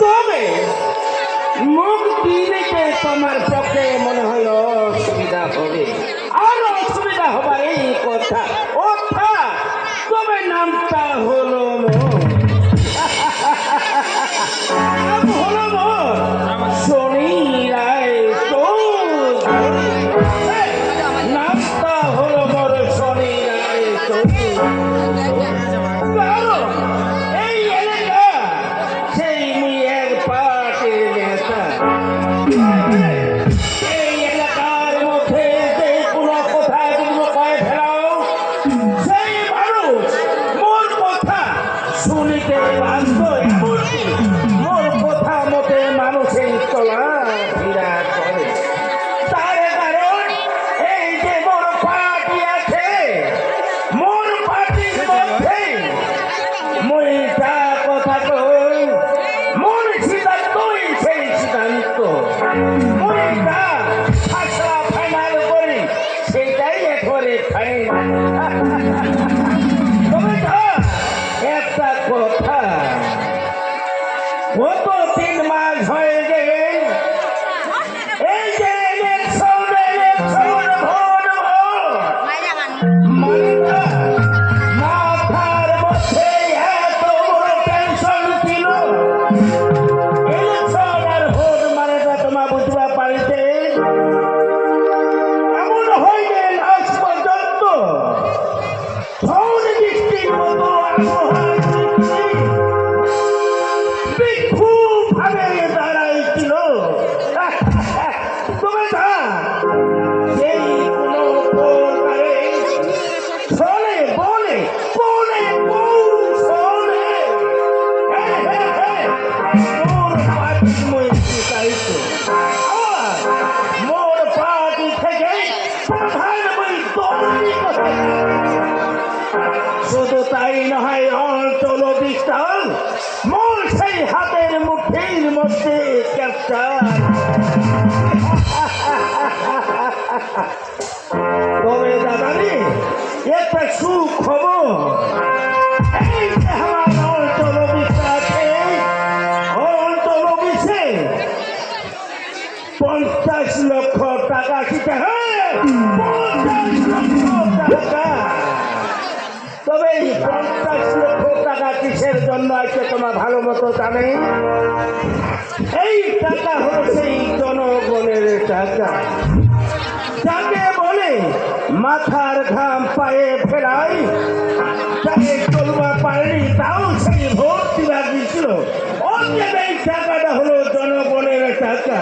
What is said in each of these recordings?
তবে মুখ দিলে তোমার পক্ষে মনে হয় অসুবিধা হবে। আর অসুবিধা হবার এই কথা। অর্থাৎ তবে নামটা হলো তবে এই টাকা কিসের জন্য আছে তোমার ভালো মতো জানে? এই টাকা হলো সেই জনগণের টাকা। যাকে বলে মাথার ঘাম পায়ে ফেরাই তাকে চলবা পারেনি, তাও সেই ভোট দিবার দিয়েছিল অন্যের এই টাকাটা হলো জনগণের টাকা।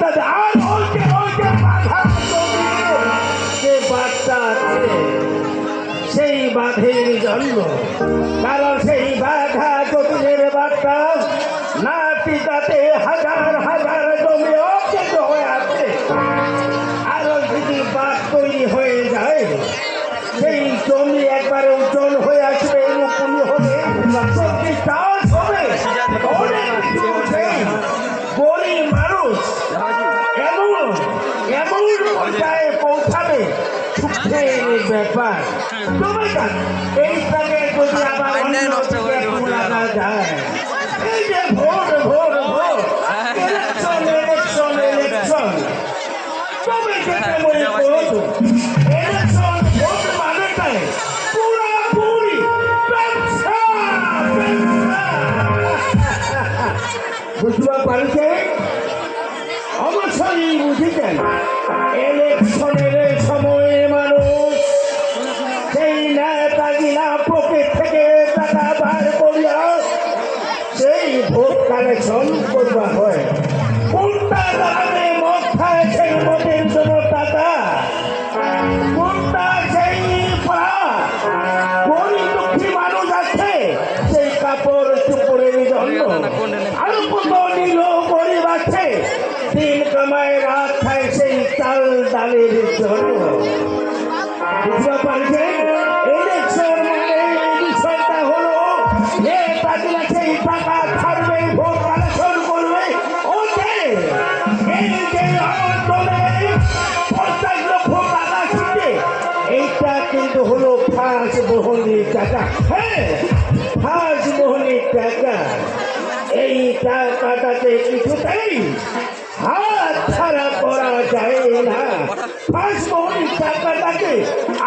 ইত্যাদি আর ওই যে ওই যে বাচ্চা আছে, সেই বাঘের জন্ম। কারণ সেই বাঘা জমিনের বার্তা না টিকাতে হাজার হাজার জমি অকেজ হয়ে আছে। আরও যদি বাঘ তৈরি হয়ে যায়, সেই জমি একবারে উজ্জ্বল তবে না, এইটাকে আবার অন্য যায়। এই যে vote vote vote election election election তবে যেটা মনে করো ইলেকশন ভোট মানে পুরাপুরি ব্যবসা বুঝতে পারছে অবশ্যই বুঝেছেন। ইলেকশনের ভোট কালেকশন করবা হয়। কোনটা দাঁড়াবে মদ খায় সেই মদের জন্য টাকা। কোনটা সেই পাড়া গরিব দুঃখী মানুষ আছে, সেই কাপড় চুপড়ের জন্য। রাত খায় সেই চাল ডালের জন্য। কাটাতে কিছুতেই হাত ছাড়া করা যায় না। পাঁচ মৌলিক টাকাটাকে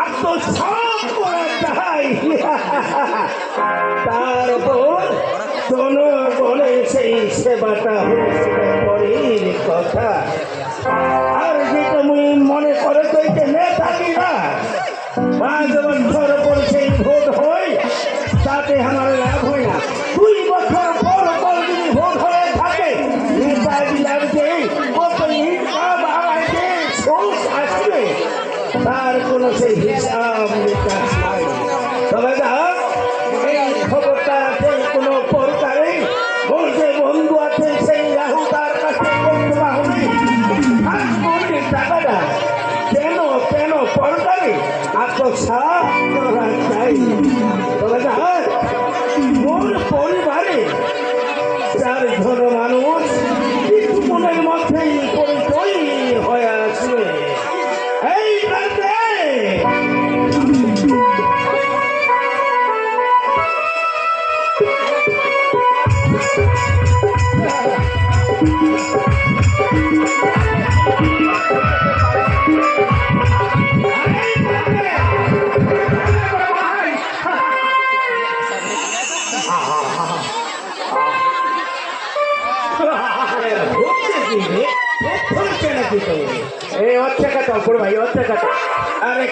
আত্মসাত করা চাই তারপর জনগণে সেই সেবাটা হয়েছিল পরের কথা। আর যেটা মনে করে তো এটা নেতা কিনা?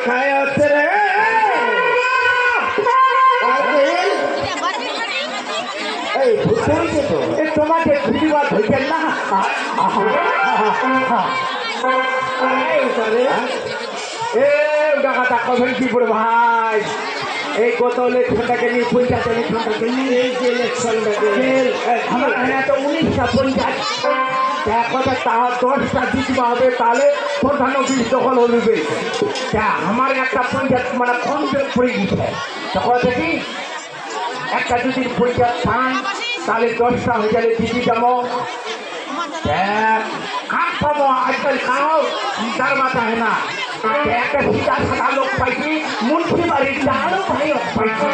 খায় আছে রে। এই ভুতুড়িকে তো এ তোমাকে ভুতিবাদ হইতেন না। এ টাকাটা কবেন কি করে ভাই? এই কত ইলেকশনটাকে নিয়ে পঞ্চায়েত ইলেকশনটাকে নিয়ে এই যে ইলেকশনটাকে আমার এত উনিশটা পঞ্চায়েত। এক কথা তাহার দশটা জিতবা হবে, তাহলে প্রধান অফিস দখল হইবে তা আমার একটা পঞ্চায়েত মানে কমপ্লিট পড়ে গেছে তখন দেখি, একটা যদি পঞ্চায়েত পান তাহলে দশটা হয়ে গেলে দিদি যাব কাঠ পাবো আজকাল কাউ তার মাথা হয় না। একটা সিধা সাদা লোক পাইছি মুন্সি বাড়ির চারও ভাই পাইছি।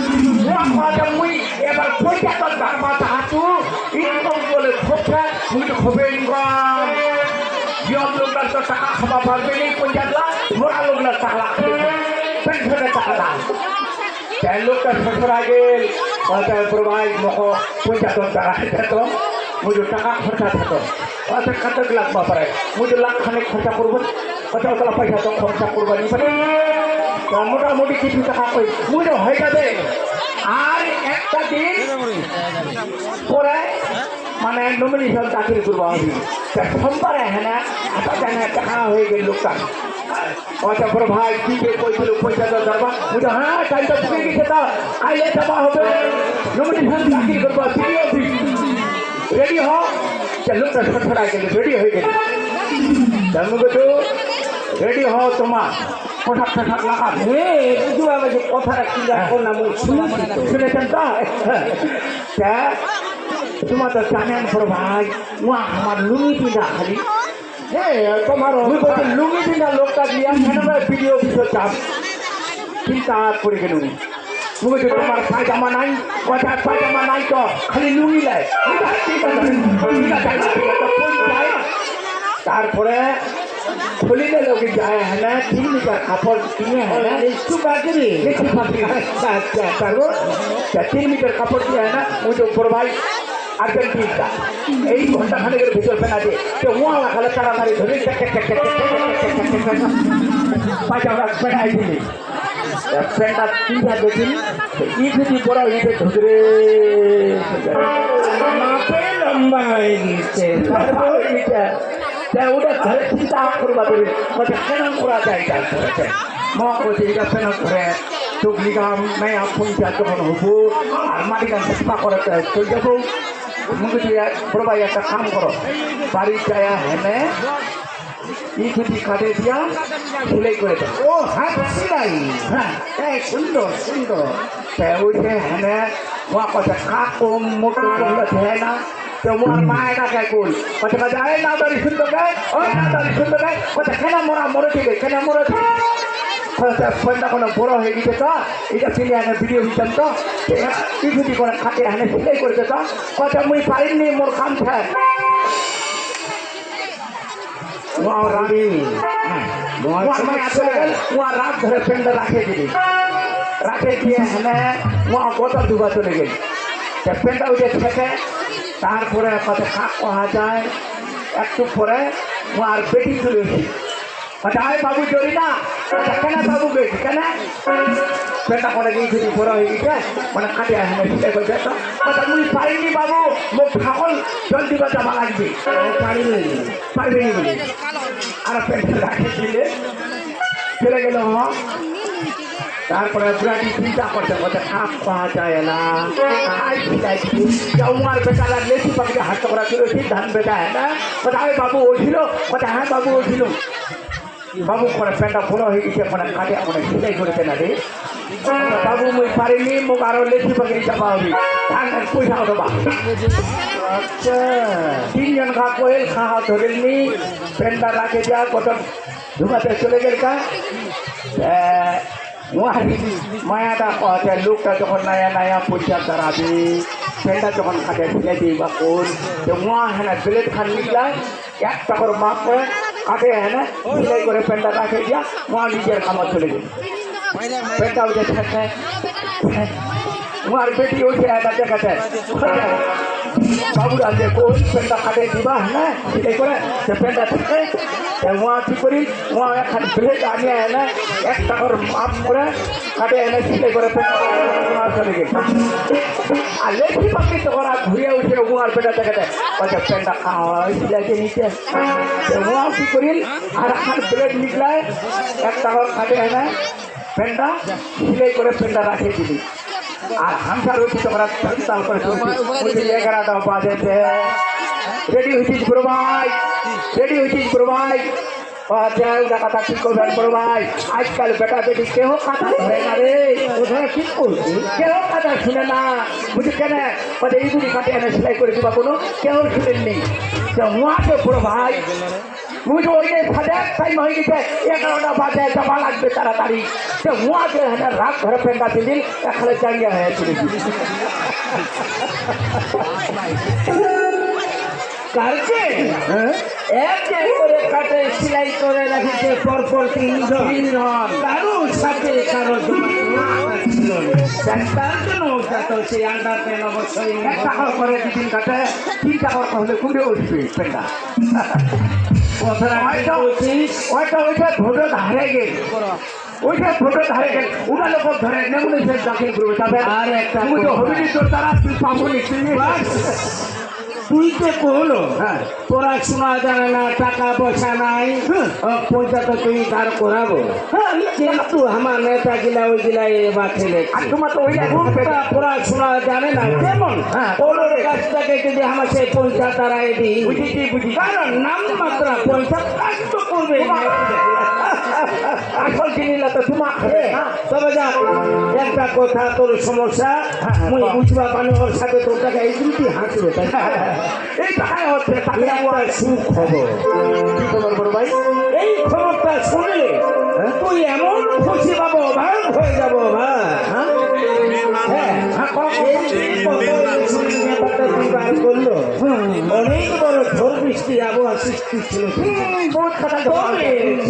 কথা মুই এবার পঞ্চায়েত তার মাথা হাতু ইনকম বলে খোপা মুই তো খোপে ইনকম জিয়ন লোকটার তো টাকা খাওয়া পারবে নেই লাখ মোরা লোকটার টাকা পেনশনের টাকা লাখ তাই লোকটা শ্বশুর আগে তার প্রভাই মক পঞ্চায়েত টাকা খেত মুঝে টাকা খরচা থাকো অর্থাৎ কত লাখ বাপারে? মুঝে লাখ খানেক খরচা করব। কত কত পয়সা তো খরচা করব পারে? তা মোটামুটি কিছু টাকা কই মুঝে হয়ে যাবে। আর একটা দিন পরে মানে নমিনেশন দাখিল করব আমি সোমবারে হ্যাঁ হাতা জানে টাকা হয়ে গেল লোকটা। আচ্ছা বড় ভাই, কি যে কইছিল পয়সা তো দরবার। বুঝো হ্যাঁ তাই তো বুঝে গেছে তা। কাইলে জমা হবে। নমিনেশন দাখিল করব সিডি অফিস রেডি হ। লোকটা ছটফটা গেল, রেডি হয়ে গেল। জানব তো রেডি হও তোমার। টোশাক লাগাবে হে বুঝু আমার যে কথাটা কি রাখো না মুই শুনেছি তো শুনেছেন তো তা তোমার তো জানেন বড় ভাই ও আমার লুঙ্গি পিনা খালি হ্যাঁ তোমার বলছি লুঙ্গি পিনা লোকটা দিয়া কেন ভিডিও অফিসে চাপ চিন্তা করে গেল মুই বলছি তোমার পায়জামা নাই কথা পায়জামা নাই তো খালি লুঙ্গি লাই তারপরে खुली में लोग जाए है ना तीन मीटर आपर दिए है ना इसको बाकी लेकिन सर्वो तीन मीटर कपड़ दिया है ना मुझे प्रोवाइड अर्जेंटीन का यही घंटा खाने के भीतर पहना दे तो वो वाला खाले तारा मारे धरे पाचा वाला पहना ही नहीं पेंटा तीन था लेकिन ये भी बड़ा ये धुरे मापे लंबा है नीचे ওটা ঘরে চিন্তা করবা দেবে ওটা কেন করা যায় তার করে মা বলছে এটা কেন করে চোখলিগা মেয়ে আপন যখন হব আর মাটিকা চেষ্টা করে চলে যাব। মুখে প্রবাই একটা কাম করো বাড়ির যায় হেমে ইকুটি কাটে দিয়া সেলাই করে দেয় ও হ্যাঁ সেলাই। হ্যাঁ এই সুন্দর সুন্দর। তাই ওই যে হেমে কথা কাকম মোটর করলে না তো মোর মায়ের ডাকে কই কথা কাজে আরে না দাঁড়ি শুনতে গায় ওই না দাঁড়ি শুনতে গায় কথা কেন মোরা মরে দিবে কেন মরে দিবে ফোনটা কোনো বড় হয়ে গেছে তো? এটা ফিরে এনে ভিডিও দিতাম তো? কিছুটি করে খাতে এনে সিলাই করতে তো? কথা মুই পারিনি মোর কাম থাক। রানী। রাত ধরে পেনটা রাখে দিলি রাখে দিয়ে হেনে কত দুবা চলে গেলি তা পেনটা উঠে থেকে তারপরে কত কাক কহা যায় একটু পরে ও আর বেটি চলে আয় বাবু চলি না। কেন বাবু বেটি কেন? পেনটা করে গিয়ে যদি বড় হয়ে গেছে মানে কাটে করছে তো কথা মুই পারিনি বাবু মোক ঠাকুর জল দিবা যাবা লাগবে। পারিনি। পারবেনি বলি আর পেনটা রাখে দিলে চলে গেল হ্যাঁ তারপরে বুড়াটি চিন্তা করতে করতে খাপ পাওয়া যায় না। জমার বেটারা লেচি পাখিতে হাত করা চলেছি ধান বেটা হ্যাঁ? না কথা আরে বাবু ওঠছিল কথা হ্যাঁ বাবু ওঠছিল বাবু করে প্যান্টটা বড় হয়ে গেছে মানে কাটে মানে সিলাই করেছে না রে। বাবু, মুই পারিনি মোক আরও লেচি পাখি চাপা হবি। ধান পয়সা দেবা আচ্ছা তিনজন খা কোয়েল খাওয়া ধরেননি প্যান্টটা রাখে যা, কত ধুমাতে চলে গেল কা মায়াটা কথা লোকটা যখন নায়া নায়া পয়সা দাঁড়াবে সেটা যখন খাটে ফেলে দিই বা কোন, তো মা হ্যাঁ ব্লেড খান নিকলায় এক টাকার মাপ করে কাটে হ্যাঁ সিলাই করে প্যান্টটা রাখে দিয়া মা নিজের খাবার চলে গেল প্যান্টটা উঠে থাকে মার বেটি উঠে একটা দেখাতে বাবুরা যে কোন প্যান্টটা কাটে দিবা হ্যাঁ সিলাই করে সে প্যান্টটা থাকে ওয়া কি করি? ওয়া এখন ব্লেড আনিয়ে এনে এক টাকার মাপ করে কাটে এনে সিলাই করে চলে গেল আর লেখি পাখি তো ওরা ঘুরে উঠে উয়ার পেটা দেখে দেয়। বলছে প্যান্টটা খাওয়া সিলাইতে নিচে ওয়া কি করি? আর এখন ব্লেড নিকলায় এক টাকার কাটে এনে প্যান্টটা সিলাই করে প্যান্টটা রাখিয়ে দিলি। আর হামসা রয়েছে রেডি হয়েছিস রেডি হয়েছিস বড় ভাই আচ্ছা ওটা কথা ঠিক করবেন বড় ভাই আজকাল বেটা বেটি কেহ কথা ধরে না রে ওখানে ঠিক করছি কেহ কথা শুনে না বুঝি কেন বলে এই দুটি কাটে এনে সেলাই করে দিবা কোনো কেউ শুনেননি মাকে বড় ভাই মুই তো ওই সাড়ে টাইম হয়ে গেছে এগারোটা বাজে জমা লাগবে তাড়াতাড়ি তো মুয়াকে হ্যাঁ রাত ধরে পেন্টা দিদিন এখানে হ্যাঁ? এক এক করে কাটে সেলাই করে রাখিছে পরপর তিনজন। কারও সাথে ওটা তো সেই আন্ডার পেন অবশ্যই। এক করে দিদিন কাটে? তিন টাকা হলে ঘুরে উঠবে পেন্টা কথাটা হয়তো বলছিস হয়তো ওইটা ধরে ধারে গেল ওইটা ধরে ধারে গেল ওটা লোক ধরে নেমনে সে দাখিল করবে তবে আর একটা তুমি তো হবিনি তোর তারা তুই পাবনি তুই যে কহলো হ্যাঁ পড়াশোনা জানে না টাকা পয়সা নাই ও পয়সা তো তুই ধার করাবো। কিন্তু আমার নেতা গিলা ওই গিলা এবার ছেলে তোমার তো ওই পড়াশোনা জানে না কেমন? হ্যাঁ। ওর কাছ থেকে যদি আমার সেই পয়সা তারাই দিই। বুঝি কারণ নাম মাত্র পয়সা কাজ তো করবে আসল জিনিস তো তোমার তবে যা একটা কথা তোর সমস্যা হ্যাঁ, হ্যাঁ, মুই। বুঝবা পানি ওর সাথে তোর টাকা এই দুটি হাসবে তাই এই টাকায় হচ্ছে তাকে একটা সুখ খবর কি খবর বড় ভাই? এই খবরটা হ্যাঁ? তুই এমন খুশি পাবো ভাগ হয়ে যাব ভাই হ্যাঁ। হ্যাঁ, হ্যাঁ, কও। এই যে কত শুনি ব্যাপারটা তুই বার করল অনেক বড় ঝড় বৃষ্টি আবহাওয়া সৃষ্টি ছিল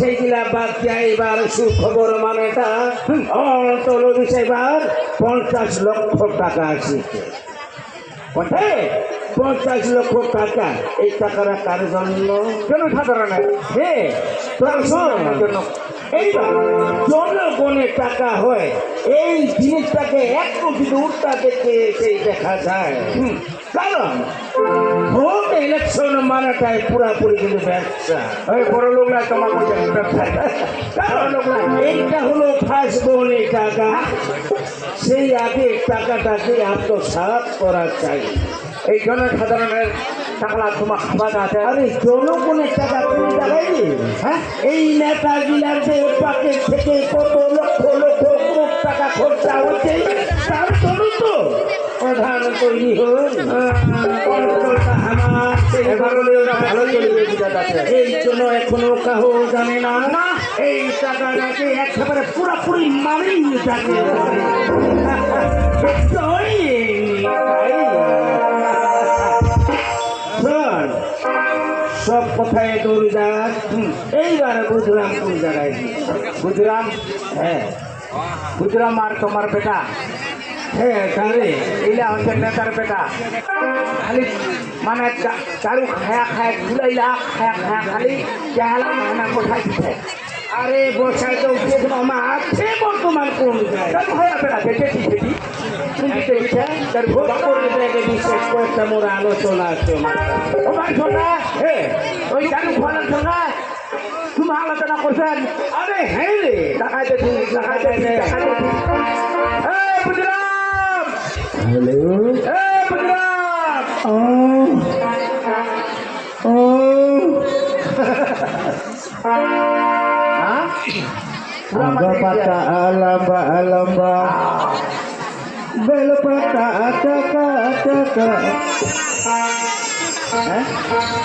সেইগুলা বাদ যায় এবার সুখবর মানেটা বিষয়বার পঞ্চাশ লক্ষ টাকা আসিছে। হ্যাঁ, পঞ্চাশ লক্ষ টাকা। এই টাকাটা কার জন্য জনসাধারণের হ্যাঁ তোরা শোন। জন্য জনগণের টাকা হয়। এই জিনিসটাকে একটু যদি উল্টা দেখে সেই দেখা যায়। কারণ ভোট ইলেকশন মানাটাই পুরাপুরি কিন্তু ব্যবসা। ওই বড় লোকরা তোমার কারণ এইটা হলো ফার্স্ট বোনের টাকা। সেই আগে টাকাটাকে আত্মসাৎ করা চাই। এই জনসাধারণের টাকা তোমার খাবার আছে। আরে জনগণের টাকা তুমি দেখাইনি হ্যাঁ? এই নেতাগিলার যে পকেট থেকে কত লক্ষ লক্ষ কোটি টাকা খরচা হচ্ছে? তার জন্য তো। প্রধান তৈরি হল এই জন্য এখনও কাহো জানে না। না এই টাকাটাকে একেবারে পুরোপুরি মারি যাকে সব কথায় দৌড়াস এইবার বুঝলাম কোন জায়গায়। বুঝলাম? হ্যাঁ। বুঝলাম আর তোমার বেটা? হ্যাঁ কারে এইলা হচ্ছে নেতার বেটা। খালি মানে চারু খায়া খায়া খুলাইলা খায়া খায়া খালি চেহারা মানে কোথায় দিতে আরে বসায় তো আমার আছে বর্তমান কোন ভয়া বেটা দেখেছি সেটি শুনতে দিতে তার ভোট বাপরে দেখে বিশেষ কয়েকটা মোর আলোচনা আছে আমার সঙ্গে হে ওই তুমি আলোচনা করছেন আরে হ্যাঁ রে দেখাই দেখি দেখাই দেখি দেখাই দেখি এই বুঝলাম! হ্যালো? এই বুঝলাম! ও ও। হ্যাঁ alamba alamba Belopata ataka ataka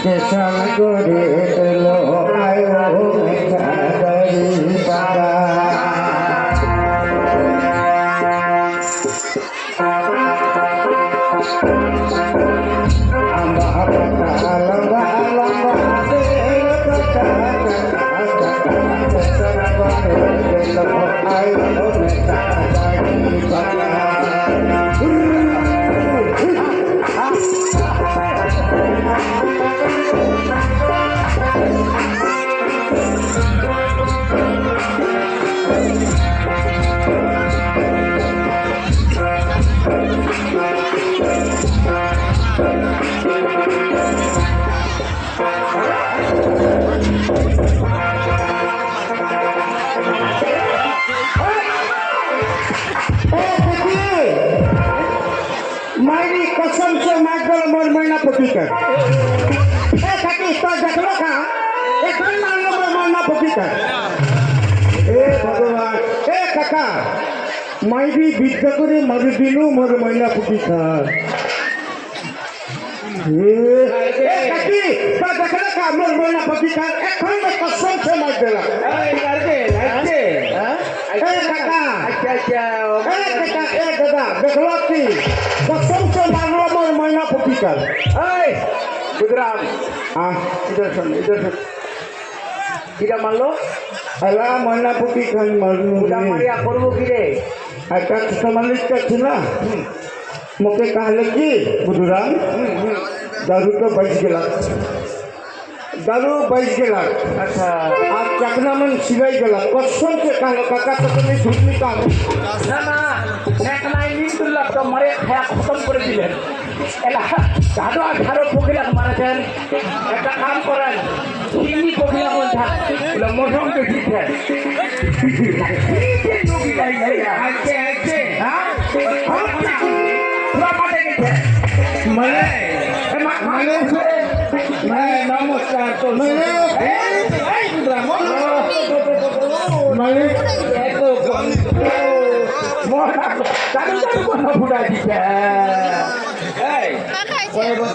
Kesal itu lo ayo mekadari pada Thank you. অসংখ্য মাছ বল মোর ময়না পতিকা এ থাকি তোর দেখল খা। এখন মানলো মোর ময়না পতিকা এ ভগবান এ কাকা মাইবি বিদ্যা করে মরে দিল মোর ময়না পতিকা আমার ময়না পতিকার এখন অসংখ্য মাছ দিলাম কাকা আচ্ছা, আচ্ছা, আচ্ছা, পুটি খার এই বুঝলাম আহ ইধর শোন ইধর শোন কিরা মারলো আলা পুটি খার মারলু। মারিয়া করব কি রে একটা সমালিকা ছিল। মুখে কাহলে কি? বুধুরাম। দারু তো বাইশ গেল। দারু বাইশ গেল। আচ্ছা। আর চাকনা মন সিলাই গেল। কসম সে কাহলো কাকা তো তুমি ঝুটনি কাম না না এক নাই নিন্দুল্লাহ তো মারে খায়া খতম করে দিলেন। আর ঝাড়ো পকিলাক মারেছেন। একটা কাম করেন চিনি পকিলা বলছেন বলে মশম কে দিচ্ছেন আছে। আছে মানে মানে মানে নমস্কার তো মানে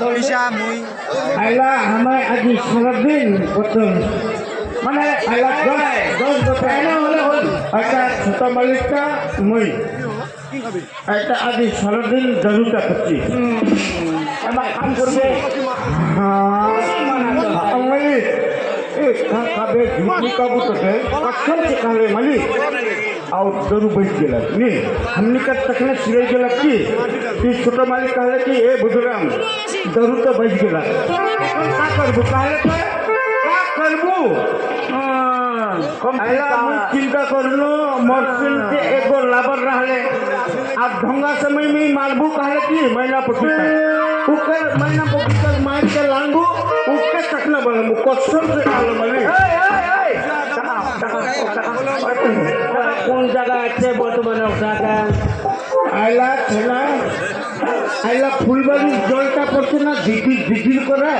সরিষা মুই আইলা আমার আজ সারাদিন প্রথম মানে আইলা দশ বছর না হলে একটা ছোট মালিকটা মুই একটা আদি সারাদিন জরুরটা করছি আমার কাম করবে মালিক খাবে কবুতরে কখন খাবে মালিক अवतर बैठ गेला। मी हमनी का तखन शिरे गेला की ती छोटा मालिक कहला की, ए भुजराम दरू तर तो बैठ गेला। का करबू? कहला तर तो, का हाँ, के एगो लाबर रहले। अब ढोंगा समय में मारबू कहले की महिला पटुता उकर महिला पटुता मार के लांगू उसके तखन बनमू कसम से कहलो मले কোন জায়গা আছে বর্তমানে জায়গা আইলা ঠেলা আইলা ফুলবাড়ির জলটা পড়ছে না ঝিঝির ঝিঝির করে।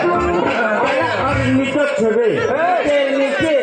আর নিচে ছেড়ে। নিচে।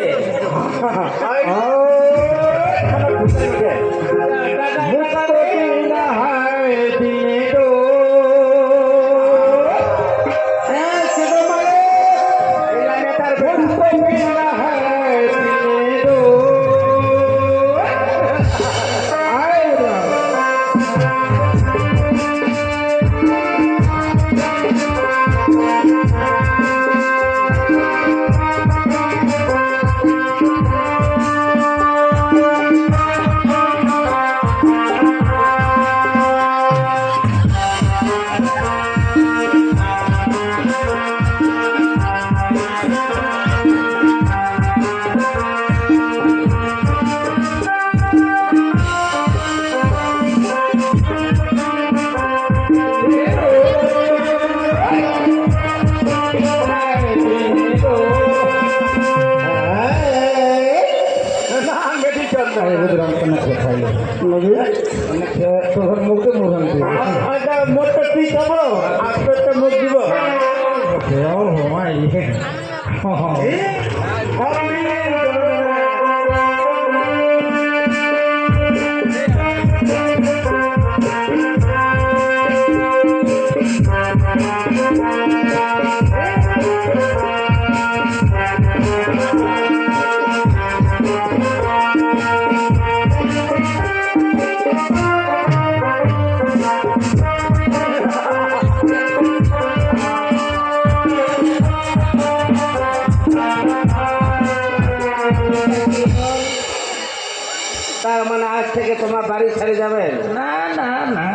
থেকে তোমার বাড়ি ছেড়ে যাবেন? না না না।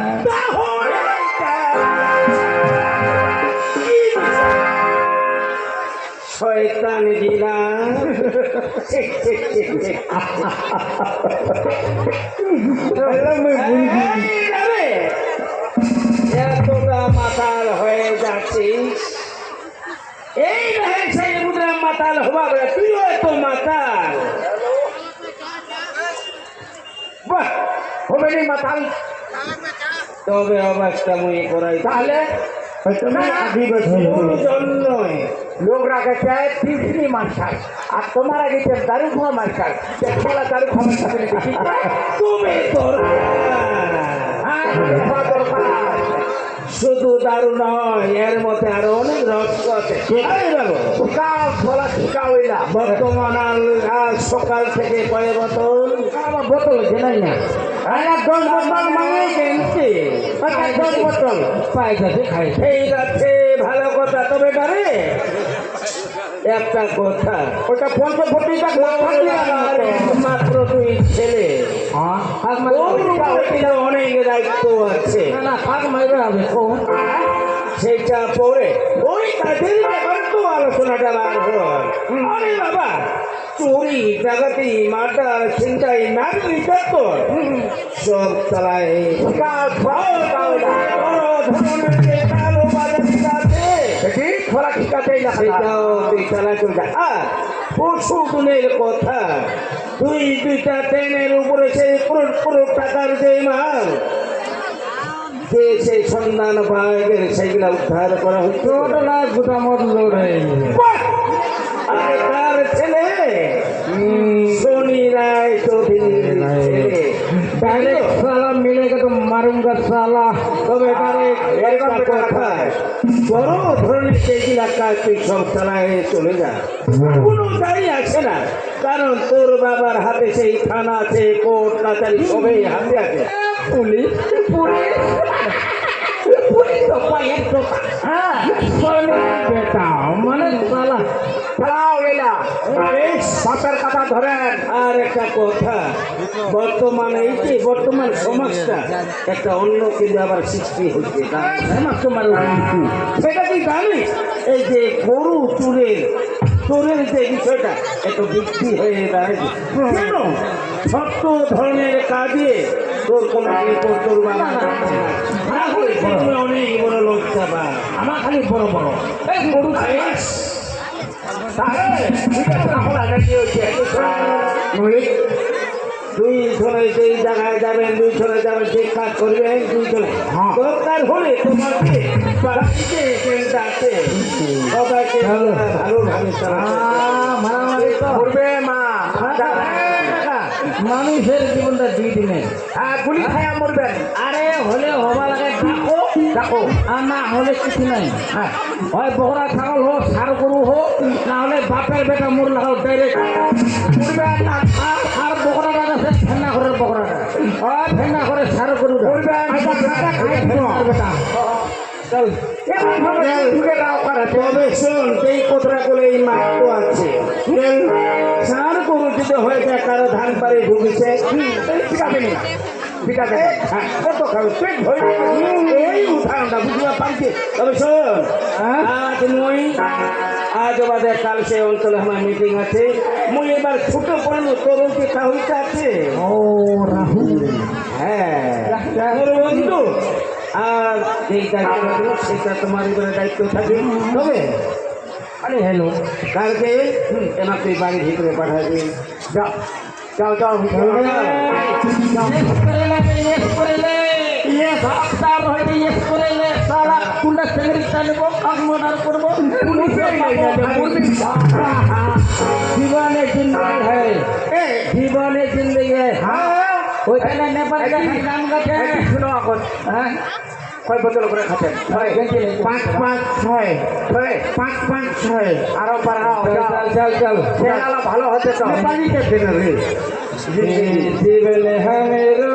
শয়তান জিনা এতটা মাতাল হয়ে যাচ্ছিস? এই মুদ্রা মাতাল হবা বলে তুইও এত মাতাল। বাহ হবে নি মাতাল? তবে অবস্থা মুই করাই। তাহলে তুমি আদিবাসী জন্যই লোকরা গেছে টিফিনি মাস্টার আর তোমার আগে দারু খাওয়া মাস্টার খেলা দারু খাওয়া খাবে দেখি তুমি তোর হ্যাঁ খাওয়া দরকার শুধু দারু নয় এর মধ্যে আরও অনেক রহস্য আছে। খোলা শুকা হইলা। বর্তমান সকাল থেকে কয় বোতল আমার বোতল জেনাই না। আরে দশ বোতল মানে কিনছি আচ্ছা, দশ বোতল। পাই গেছে খাই এই রাতে ভালো কথা। তবে ডারে একটা কথা। ওটা পঞ্চাশ কোটি টাকা একমাত্র দুই ছেলে। হ্যাঁ? অনেক দায়িত্ব আছে। না না কাক মাইবে হবে ও সেইটা পরে ওই কাজের ব্যাপার তো আলোচনাটা হয়। আরে বাবা চুরি ডাকাতি মার্ডার ছিনতাই নারী নির্যাতন সব পরশু দিনের কথা দুই দুইটা ট্রেনের উপরে সেই করোড় করোড় টাকার যে মাল সেই সন্ধান পাওয়া সেগুলো সেইগুলো উদ্ধার করা হচ্ছে। ওটা না গোটা রে তার ছেলে সোনি রায় চৌধুরী ডাইরেক্ট সালা মিলে গেল মারুঙ্গা সালা। তবে বড় ধরনের সেইগুলা কাজ তুই চলে যা হ্যাঁ। না কারণ তোর বাবার হাতে সেই থানা আছে কোর্ট কাচারি সবই হাতে আছে। পুলিশ পুলিশ পুলিশ পায়ের টোকা হ্যাঁ। বেটা মানে শালা পালাও কথা ধরেন। আর একটা কথা বর্তমানে এই যে বর্তমান সমাজটা একটা অন্য কিন্তু আবার সৃষ্টি হচ্ছে তোমার সেটা কি জানিস এই যে গরু চুরের চোরের যে বিষয়টা একটু বৃদ্ধি হয়ে দাঁড়িয়েছে কেন? সত্য ধরনের কাজে তোর কোনো তাহলে তুমি অনেক বড় লোক যাবা আমার খালি বড় বড়। এই গরু দুই জনে যেই জায়গায় যাবেন দুই জনে যাবেন ঠিক কাজ করবেন দুই জনে দরকার হলে তোমাকে ভালোভাবে চালাতে মারামারি তো। করবে মা। মানুষের জীবনটা দুই দিনের হ্যাঁ গুলি খায়া মরবেন। আরে হলে হবা লাগে দেখো আর না হলে কিছু নাই। হ্যাঁ। হয় বকরা ছাগল হোক সার গরু হোক না হলে বাপের বেটা মোর লাগাও ডাইরেক্ট আর আর বকরাটা আছে ফেন্না করে বকরাটা। হয়। ফেন্না করে সার গরু বেটা চল। ঢুকে দাও করে তবে শোন এই কথাটা বলে এই মাত্র আছে। সার গরু যদি হয়ে কারও ধান পারে ঢুকেছে। পিটাবে না। হ্যাঁ কত খাবে? পেট ভরে এই উদাহরণটা বুঝতে পারছি তবে শোন আজ মই আজ বাদে কাল সে অঞ্চলে আমার মিটিং আছে। মই এবার ছোট পড়ানো তোর কি তাহলে আছে? ও রাহুল। হ্যাঁ। বন্ধু। আর যেই দায়িত্ব সেটা তোমার উপরে দায়িত্ব থাকবে। তবে আরে হ্যালো কালকে এনা তুই বাড়ির ভিতরে পাঠাবি যাও যাও যাও যাও। কুন্ডা সেঙ্গরি চালিব মর্ডার করব। জীবনে জিন্দগি है এ, জীবনে জিন্দগি হ্যাঁ। ওইখানে নেপাল নাম গাছে এই শুনো এখন? হ্যাঁ? কয় বোতল করে পাঁচ পাঁচ ছয়। ছয়। পাঁচ পাঁচ ছয়। আরও চল চল চল। ভালো হতে তো। নেপালিতে দিন রে? জীবন হমেরো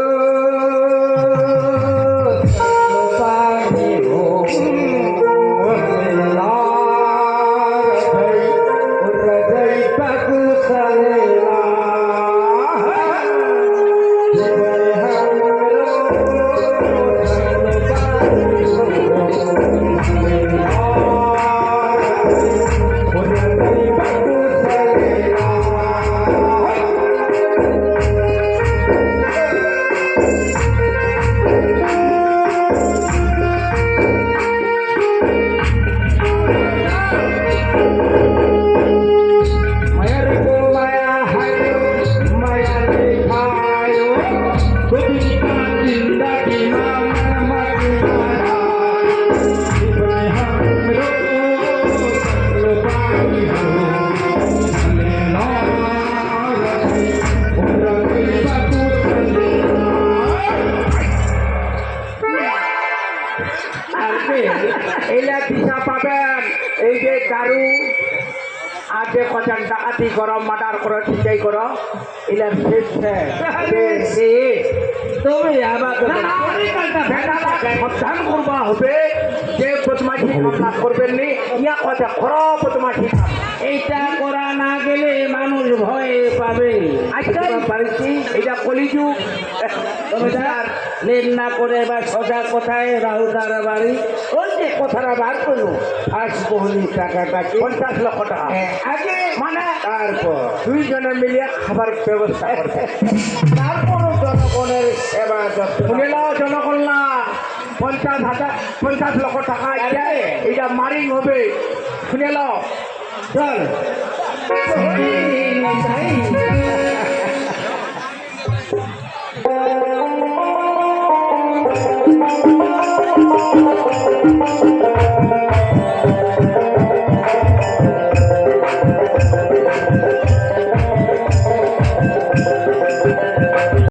কামনা করবেন নি ইয়া কথা খর বদমাশি কাম। এইটা করা না গেলে মানুষ ভয় পাবে। আজকাল পারিছি এটা কলিযুগ। তার লেন না করে বা সোজা কোথায় রাহুদার বাড়ি? ওই যে কথাটা বার করল। আজ বহুলি টাকাটা পঞ্চাশ লক্ষ টাকা। আগে মানে তারপর? দুইজনে মিলিয়ে খাবার ব্যবস্থা করছে তারপরও জনগণের এবার যত্ন। শুনে নাও জনকল্যাণ পঞ্চাশ হাজার পঞ্চাশ লক্ষ টাকা এটা এটা মারিং হবে। শুনে ল চল।